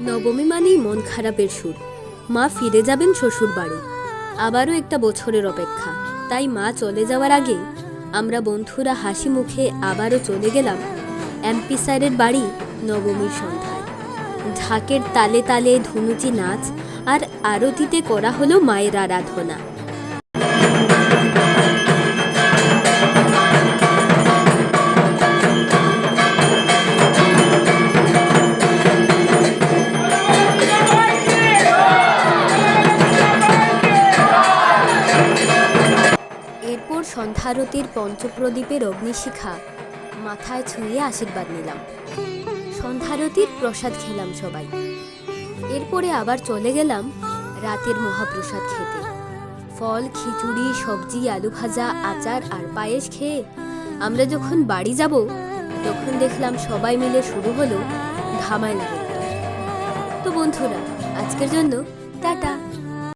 নবমী মানেই মন খারাপের সুর। মা ফিরে যাবেন শ্বশুর বাড়ি। আবারও একটা বছরের অপেক্ষা। তাই মা চলে যাওয়ার আগে আমরা বন্ধুরা হাসি মুখে আবারও চলে গেলাম এমপি স্যারের বাড়ি নবমীর সন্ধ্যায়। ঢাকের তালে তালে ধুনুচি নাচ আর আরতিতে করা হলো মায়ের আরাধনা। সন্ধ্যারতির পঞ্চপ্রদীপের অগ্নিশিখা। মাথায় ছুঁয়ে আশীর্বাদ নিলাম। সন্ধ্যারতির প্রসাদ খেলাম সবাই। এরপরে আবার চলে গেলাম রাতের মহাপ্রসাদ খেতে। ফল, খিচুড়ি, সবজি, আলু ভাজা, আচার আর পায়েস খেয়ে আমরা যখন বাড়ি যাব, তখন দেখলাম সবাই মিলে শুরু হলো ধামাই নৃত্য তো বন্ধুরা, আজকের জন্য টাটা।